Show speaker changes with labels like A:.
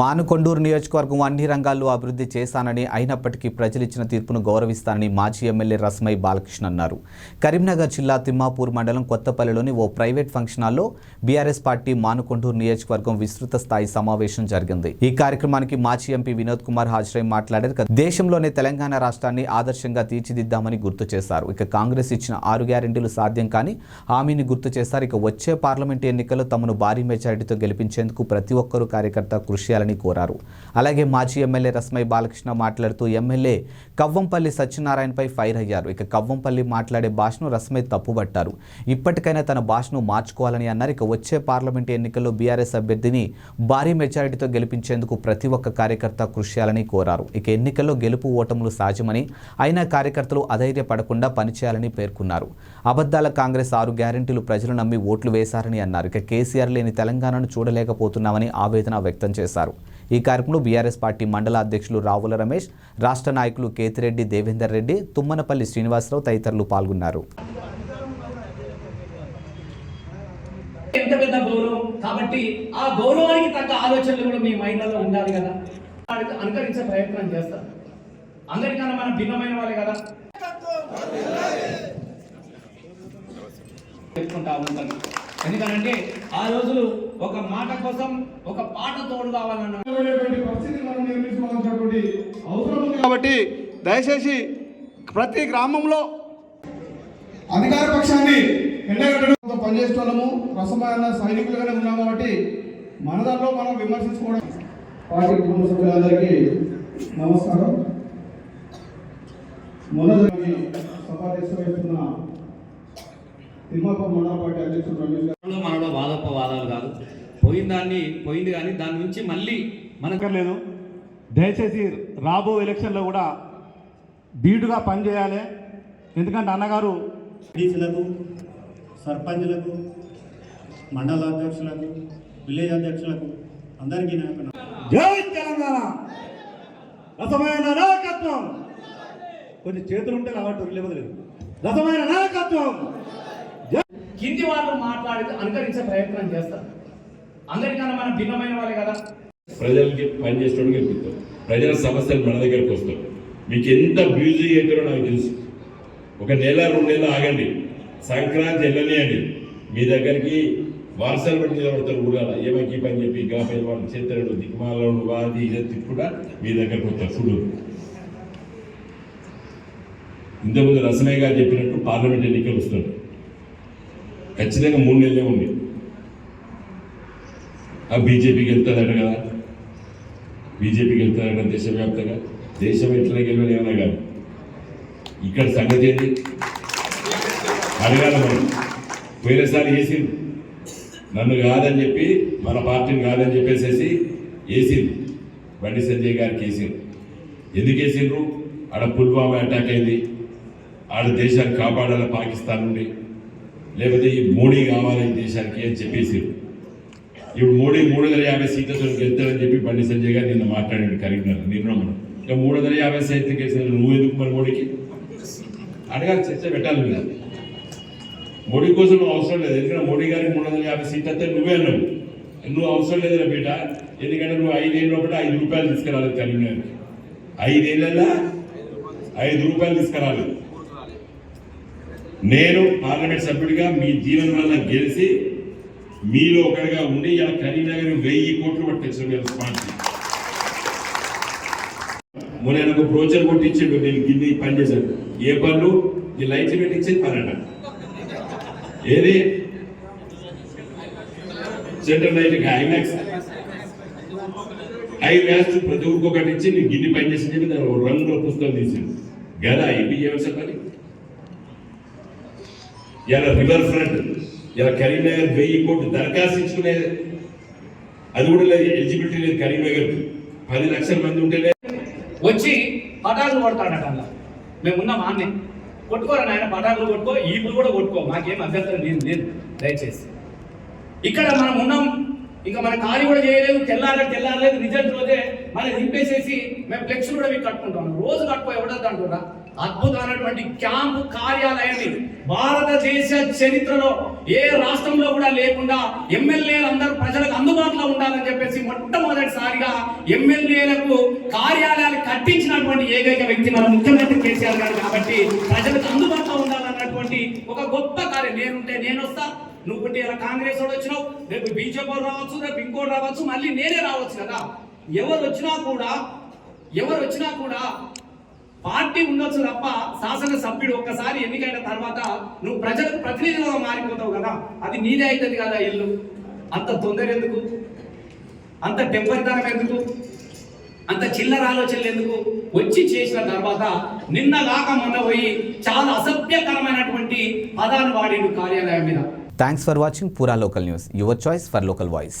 A: Manakondur నియోజకవర్గం అన్ని రంగాల్లో అభివృద్ధి చేశానని అయినప్పటికీ ప్రజలు ఇచ్చిన తీర్పును గౌరవిస్తానని మాజీ ఎమ్మెల్యే రస్మై బాలకృష్ణ అన్నారు. కరీంనగర్ జిల్లా తిమ్మాపూర్ మండలం కొత్తపల్లిలోని ఓ ప్రైవేట్ ఫంక్షన్ హాల్లో బీఆర్ఎస్ పార్టీ మానుకొండూరు నియోజకవర్గం విస్తృత స్థాయి సమావేశం జరిగింది. ఈ కార్యక్రమానికి మాజీ ఎంపీ వినోద్ కుమార్ హాజరై మాట్లాడారు. దేశంలోనే తెలంగాణ రాష్ట్రాన్ని ఆదర్శంగా తీర్చిదిద్దామని గుర్తు చేశారు. ఇక కాంగ్రెస్ ఇచ్చిన ఆరు గ్యారెంటీలు సాధ్యం కాని హామీని గుర్తు చేశారు. ఇక వచ్చే పార్లమెంటు ఎన్నికల్లో తమను భారీ మెజారిటీతో గెలిపించేందుకు ప్రతి ఒక్కరూ కార్యకర్త కృషి చేయాలని కోరారు. అలాగే మాజీ ఎమ్మెల్యే రస్మై బాలకృష్ణ మాట్లాడుతూ ఎమ్మెల్యే కవ్వంపల్లి సత్యనారాయణపై ఫైర్ అయ్యారు. ఇక కవ్వంపల్లి మాట్లాడే భాషను రస్మై తప్పుబట్టారు. ఇప్పటికైనా తన భాషను మార్చుకోవాలని అన్నారు. ఇక వచ్చే పార్లమెంటు ఎన్నికల్లో బీఆర్ఎస్ అభ్యర్థిని భారీ మెజారిటీతో గెలిపించేందుకు ప్రతి ఒక్క కార్యకర్త కృషి చేయాలని కోరారు. ఇక ఎన్నికల్లో గెలుపు ఓటములు సహజమని అయినా కార్యకర్తలు అధైర్యపడకుండా పనిచేయాలని పేర్కొన్నారు. అబద్ధాల కాంగ్రెస్ ఆరు గ్యారెంటీలు ప్రజలు నమ్మి ఓట్లు వేశారని అన్నారు. ఇక కేసీఆర్ లేని తెలంగాణను చూడలేకపోతున్నామని ఆవేదన వ్యక్తం చేశారు. ఈ కార్యక్రమంలో బీఆర్ఎస్ పార్టీ మండల అధ్యక్షులు రావుల రమేష్ రాష్ట్ర నాయకులు కేతిరెడ్డి దేవేందర్ రెడ్డి తుమ్మనపల్లి శ్రీనివాసరావు తదితరులు పాల్గొన్నారు.
B: ఎంత పెద్ద గౌరవం? కాబట్టి ఆ గౌరవానికి తగ్గ ఆలోచనలు కూడా మీ మైండ్లలో ఉండాలి కదా. అనుకరించే ప్రయత్నం చేస్తారు. అందరికన్నా మనం భిన్నమైన వాళ్ళే కదా. చెప్పుకుంటా ఉంటాం ఎందుకంటే ఆ రోజులు ఒక మాట కోసం ఒక పాట తోడు కావాలన్న
C: మనం కాబట్టి దయచేసి ప్రతి గ్రామంలో అధికార పక్షాన్ని ఎండగట్టడంతో పనిచేస్తున్నాము రసమైన సైనికులుగానే ఉన్నాం కాబట్టి మన దాంట్లో మనం విమర్శించుకోవడం. పార్టీ కుటుంబ సభ్యులందరికీ నమస్కారం. మొదటి సభాధ్యక్ష వహిస్తున్న తిమ్మాపూర్ మండల పార్టీ అధ్యక్షుడు రమేష్ గారు.
B: మనలో మనలో వాదోపవాదాలు కాదు. పోయిన దాన్ని పోయింది కానీ దాని నుంచి మళ్ళీ మనకు
D: అక్కర్లేదు దయచేసి రాబో ఎలక్షన్లో కూడా ధీటుగా పనిచేయాలి. ఎందుకంటే అన్నగారు
E: డీసీలకు సర్పంచ్లకు మండల అధ్యక్షులకు విలేజ్ అధ్యక్షులకు అందరికీ
D: జై తెలంగాణ! రసమైన నాయకత్వం! కొన్ని చేతులు ఉంటే కాబట్టి లేవదు రసమైన నాయకత్వం!
B: కింది వాళ్ళు మాట్లాడి అనుకరించే ప్రయత్నం చేస్తారు. అందరికన్నా మనం భిన్నమైన వాళ్ళే కదా.
F: ప్రజలకి పనిచేసేటోడు గెలుపుతాం ప్రజల సమస్యలు మన దగ్గరకు వస్తాం మీకు ఎంత బ్యూజీ అవుతారో నాకు తెలుసు. ఒక నెల రెండు నెలలు ఆగండి. సంక్రాంతి వెళ్ళనియండి మీ దగ్గరికి వారసాలు పెట్టి నిలబడతారు కూడా ఏమైకి పని చెప్పి ఇంకా పని వాళ్ళు చేస్తాడు దిక్మాలను వాది ఇదంతా కూడా మీ దగ్గరకు వస్తారు. చూడు. ఇంతకుముందు రసమయ్య గారు చెప్పినట్టు పార్లమెంట్ ఎన్నికలు వస్తారు ఖచ్చితంగా మూడు నెలలే ఉంది. ఆ బీజేపీకి వెళ్తాడట కదా? బీజేపీకి వెళ్తాడట దేశవ్యాప్తంగా? దేశం ఎట్లా గెలవని ఏమన్నా కాదు. ఇక్కడ సంగతి ఏంటి అడగాల మనం. పోయినసారి వేసింది నన్ను కాదని చెప్పి మన పార్టీని కాదని చెప్పేసేసి వేసింది బండి సంజయ్ గారికి వేసింది ఎందుకు వేసిండ్రు? ఆడ పుల్వామా అటాక్ అయింది. ఆడ దేశాన్ని కాపాడాలి పాకిస్తాన్ నుండి? లేకపోతే ఈ మోడీ కావాలి దేశానికి అని చెప్పేసి ఇప్పుడు మోడీ మూడు వందల యాభై సీట్లతో గెలుతాడని చెప్పి బండి సంజయ్ గారు నిన్న మాట్లాడాడు కరీంనగర్ నిర్ణయం ఇక మూడు వందల యాభై సీట్లు గెలిచిన నువ్వు ఎందుకు మరి మోడీకి? అడగాలి చర్చ పెట్టాలి మీద మోడీ కోసం నువ్వు అవసరం లేదు. ఎందుకంటే మోడీ గారికి మూడు వందల యాభై సీట్లు అయితే నువ్వే అన్నావు. నువ్వు అవసరం లేదురా బిడ్డ ఎందుకంటే నువ్వు ఐదేళ్ళు ఒకటి ఐదు రూపాయలు తీసుకురాలేదు కరీంనగర్కి. ఐదేళ్ళ ఐదు రూపాయలు తీసుకురాలేదు. నేను పార్లమెంట్ సభ్యుడిగా మీ జీవన వల్ల గెలిచి మీలో ఒకటిగా ఉండి ఇలా కరీంనగర్ వెయ్యి కోట్లు పట్టించారు మొన్న ఆయన ఒక బ్రోచర్ కొట్టించాడు నేను గిన్నె పని చేశాను. ఏ పనులు? ఈ లైట్లు పెట్టించేది పని ఏది? Central light IMAX. ఐ వ్యాక్స్ ప్రతి ఊరికి ఒకటి ఇచ్చి నేను గిన్నె పని చేసి చెప్పి దాని ఒక రంగులో పుస్తకం తీసాడు గదా ఇవి చేయవలసిన పని. ఇలా రివర్ ఫ్రంట్ ఇలా కరీంనగర్ వెయ్యి కోట్లు దరఖాస్తు ఇచ్చుకునే అది కూడా లేదు ఎలిజిబిలిటీ లేదు కరీంనగర్ పది లక్షల మంది ఉంటేనే
B: వచ్చి పటాకులు కొడతాడట అలా మేము ఉన్నాం కొట్టుకోరా నాయన పటాకులు కొట్టుకో ఈపులు కూడా కొట్టుకో. మాకేం అభ్యంతరం లేదు లేదు. దయచేసి. ఇక్కడ మనం ఉన్నాం ఇంకా మన ఖాళీ కూడా చేయలేదు తెల్లారలేదు తెల్లారలేదు రిజల్ట్ రోజే మనం దింపేసేసి మేము ఫ్లెక్స్ కూడా మీకు కట్టుకుంటాం రోజు కట్టుకో ఎవడద్దు అంటున్నా అద్భుతమైనటువంటి క్యాంపు కార్యాలయాన్ని భారతదేశ చరిత్రలో ఏ రాష్ట్రంలో కూడా లేకుండా ఎమ్మెల్యేలు అందరూ ప్రజలకు అందుబాటులో ఉండాలని చెప్పేసి మొట్టమొదటిసారిగా ఎమ్మెల్యేలకు కార్యాలయాలు కట్టించినటువంటి ఏకైక వ్యక్తి మన ముఖ్యమంత్రి కేసీఆర్ గారు కాబట్టి ప్రజలకు అందుబాటులో ఉండాలన్నటువంటి ఒక గొప్ప కార్యం. నేనుంటే నేను వస్తా నువ్వు ఉంటే ఇలా కాంగ్రెస్ వాడు వచ్చినావు. రేపు బీజేపీ రావచ్చు రేపు ఇంకోటి రావచ్చు మళ్ళీ నేనే రావచ్చు కదా. ఎవరు వచ్చినా కూడా ఎవరు వచ్చినా కూడా పార్టీ ఉండొచ్చు తప్ప శాసన సభ్యుడు ఒక్కసారి ఎన్నికైన తర్వాత నువ్వు ప్రజలకు ప్రతినిధిగా మారిపోతావు కదా. అది నీదే అవుతుంది కదా ఇల్లు. అంత తొందర ఎందుకు? అంత టెంపరితనం ఎందుకు? అంత చిల్లర ఆలోచనలు ఎందుకు? వచ్చి చేసిన తర్వాత నిన్న కాక మొన్న పోయి చాలా అసభ్యకరమైనటువంటి పదాలు వాడిండు కార్యాలయం మీద.
A: Thanks for watching Poora local news your choice for local voice